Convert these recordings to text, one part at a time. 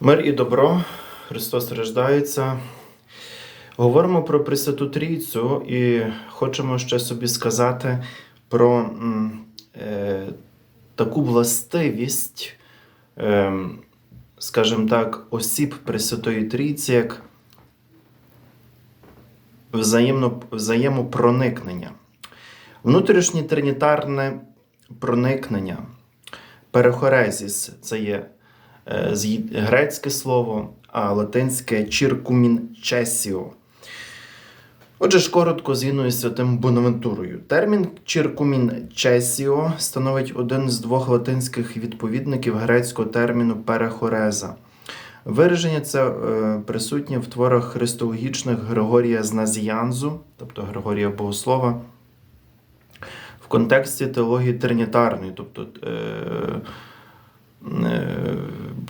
Мир і добро, Христос рождається. Говоримо про Пресвяту Трійцю і хочемо ще собі сказати про е, таку властивість, е, скажімо так, осіб Пресвятої Трійці, як взаємно, взаємопроникнення. Внутрішнє тринітарне проникнення. Перехорезіс це є грецьке слово, а латинське чіркумінчесіо. Отже ж, коротко згідно із святим Бонавентурою. Термін чіркумінчесіо становить один з двох латинських відповідників грецького терміну перехореза. Вираження це е, присутнє в творах христологічних Григорія з Назіянзу, тобто Григорія Богослова, в контексті теології тринітарної, тобто е, е,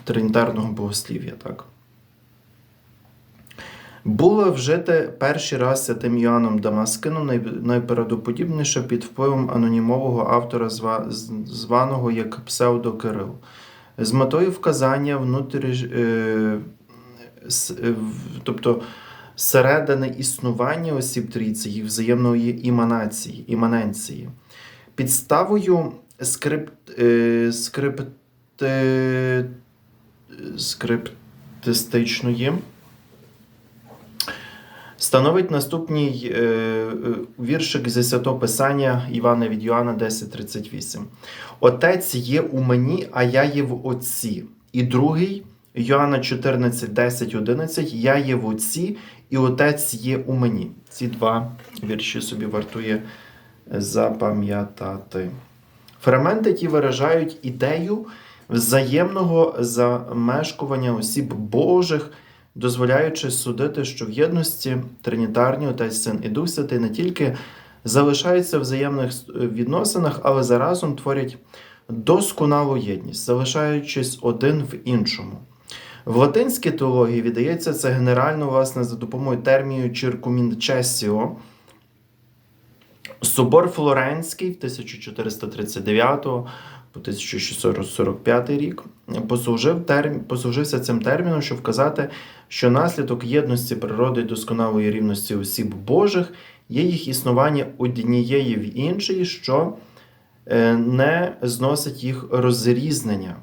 тринітарного богослів'я. Так. Було вжите перший раз святим Йоанном Дамаскином най- найправдоподібніше під впливом анонімового автора, зва- званого як псевдокирил. З метою вказання внутрі, е, е, тобто середини існування осіб трійці, їх взаємної іманації, іманенції. Підставою скрипт, е, скрипти, скриптистичної становить наступний е, е, віршик зі святого Писання Івана від Йоанна 10.38. Отець є у мені, а я є в Отці. І другий Йоанна 14, 10, 11. Я є в Отці, і Отець є у мені. Ці два вірші собі вартує запам'ятати. Фрагменти ті виражають ідею взаємного замешкування осіб Божих, дозволяючи судити, що в єдності Тринітарні, Отець, Син і Дух Святий не тільки залишаються в взаємних відносинах, але заразом творять досконалу єдність, залишаючись один в іншому. В латинській теології віддається це генерально власне за допомогою термію «circumintessio», Собор Флоренський в 1439 по 1645 рік послужив терм... послужився цим терміном, щоб вказати, що наслідок єдності природи і досконалої рівності осіб Божих є їх існування однієї в іншій, що е, не зносить їх розрізнення.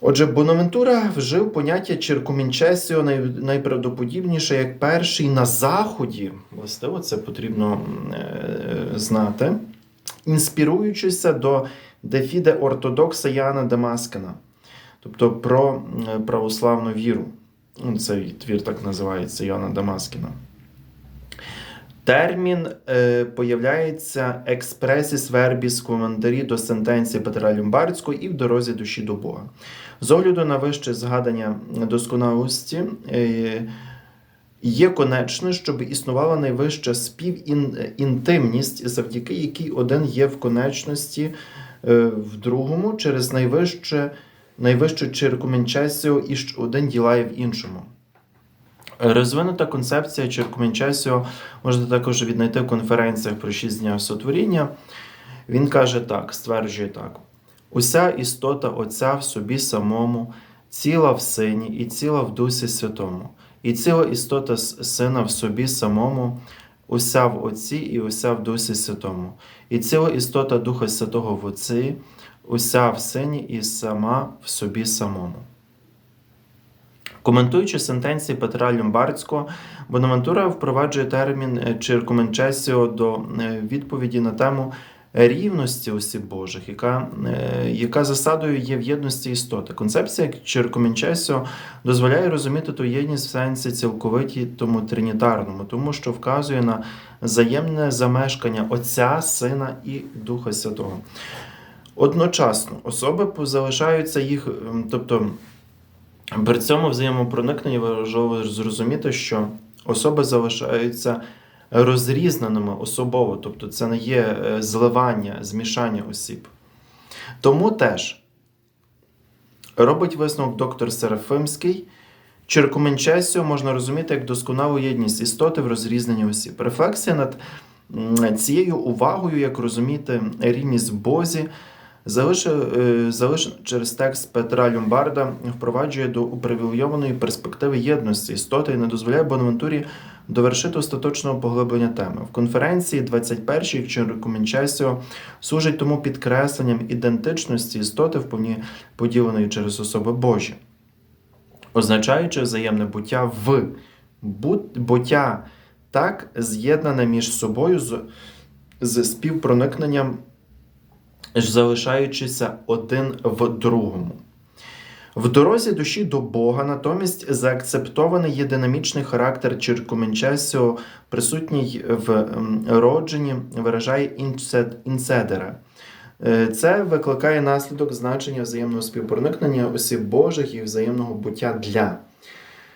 Отже, Бонавентура вжив поняття Черкумінчесіо най, найправдоподібніше як перший на Заході, властиво це потрібно е, знати, інспіруючися до Дефіде ортодокса Яна Дамаскина, тобто про православну віру. Ну, Цей твір так називається Яна Дамаскіна. Термін е, появляється експресіс вербіс коментарі до сентенції Петра Люмбарського і в дорозі душі до Бога. З огляду на вище згадання досконалості е, є конечне, щоб існувала найвища співінтимність, завдяки якій один є в конечності е, в другому через найвище, найвищу черкуменчесію і що один ділає в іншому. Розвинута концепція Черкуменчесіо можна також віднайти в конференціях про шість днів сотворіння. Він каже так, стверджує так: уся істота Отця в собі самому, ціла в Сині і ціла в Дусі Святому, і ціла істота Сина в собі самому, уся в Отці і уся в Дусі Святому, і ціла істота Духа Святого в Отці, уся в Сині і сама в собі самому. Коментуючи сентенції Петра Люмбарського, Бонавентура впроваджує термін е, «circumcessio» до е, відповіді на тему рівності осіб Божих, яка, е, яка засадою є в єдності істоти. Концепція «circumcessio» дозволяє розуміти ту єдність в сенсі цілковитій тому тринітарному, тому що вказує на взаємне замешкання Отця, Сина і Духа Святого. Одночасно особи залишаються їх, ем, тобто при цьому взаємопроникненні важливо зрозуміти, що особи залишаються розрізненими особово, тобто це не є е, зливання, змішання осіб. Тому теж робить висновок доктор Серафимський. Черкуменчесіо можна розуміти як досконалу єдність істоти в розрізненні осіб. Рефлексія над цією увагою, як розуміти рівність Бозі, залише, е, через текст Петра Люмбарда впроваджує до упривілейованої перспективи єдності істоти і не дозволяє Бонавентурі довершити остаточного поглиблення теми. В конференції 21-й Черкомінчасіо служить тому підкресленням ідентичності істоти вповні поділеної через особи Божі, означаючи взаємне буття в буття так з'єднане між собою з, з співпроникненням, залишаючися один в другому. В дорозі душі до Бога натомість заакцептований є динамічний характер Чиркуменчасіо, присутній в родженні, виражає інседера. Е, Це викликає наслідок значення взаємного співпроникнення осіб Божих і взаємного буття для.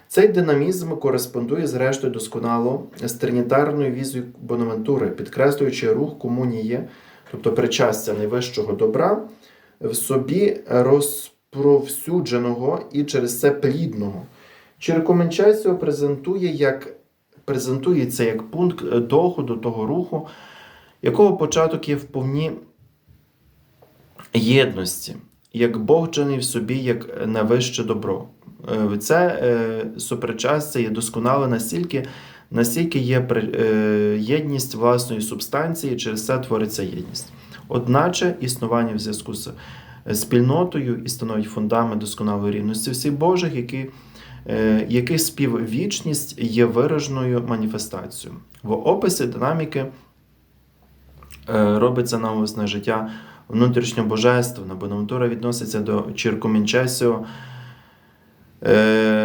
Цей динамізм кореспондує зрештою досконало з тринітарною візою Бонавентури, підкреслюючи рух комунії, тобто причастя найвищого добра, в собі розпровсюдженого і через це плідного. Чиркоменчасіо презентує як, презентується як пункт доходу того руху, якого початок є в повні єдності, як Бог чинив в собі як найвище добро. Е, Це е, супричастя є досконале настільки, настільки є е, єдність власної субстанції, через це твориться єдність. Одначе існування в зв'язку з е, спільнотою і становить фундамент досконалої рівності всіх Божих, які, е, яких співвічність є вираженою маніфестацією. В описі динаміки робиться наголос на життя внутрішньобожественне. Бонавентура відноситься до Чіркомінчесіо, е,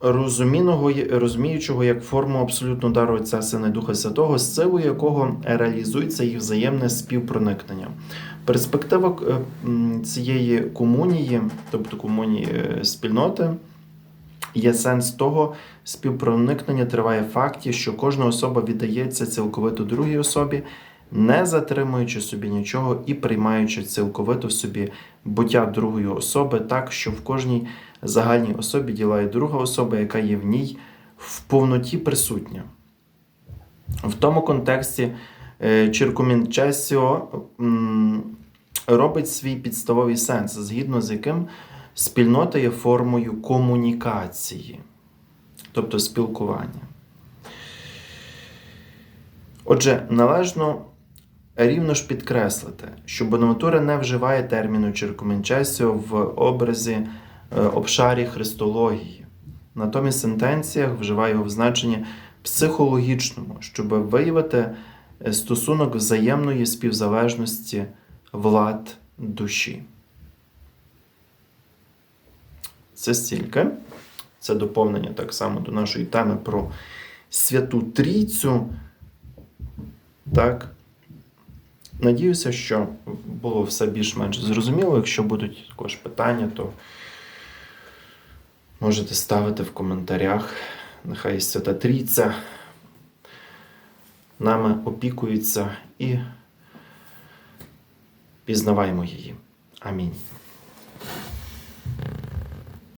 розуміного, розуміючого як форму абсолютно дару Отця Сина Духа Святого, з силою якого реалізується їх взаємне співпроникнення. Перспектива е, цієї комунії, тобто комунії е, спільноти, є сенс того, співпроникнення триває в факті, що кожна особа віддається цілковито другій особі, не затримуючи собі нічого і приймаючи цілковито в собі буття другої особи, так що в кожній загальній особі ділає друга особа, яка є в ній в повноті присутня. В тому контексті е, Чиркумінчесіо м, робить свій підставовий сенс, згідно з яким спільнота є формою комунікації, тобто спілкування. Отже, належно рівно ж підкреслити, що Бонавентура не вживає терміну Чиркуменчесіо в образі е, обшарі христології. Натомість сентенціях вживає його в значенні психологічному, щоб виявити е, стосунок взаємної співзалежності влад душі. Це стільки. Це доповнення так само до нашої теми про Святу Трійцю. Так. Надіюся, що було все більш-менш зрозуміло. Якщо будуть також питання, то можете ставити в коментарях. Нехай Свята Трійця нами опікується і пізнаваємо її. Амінь.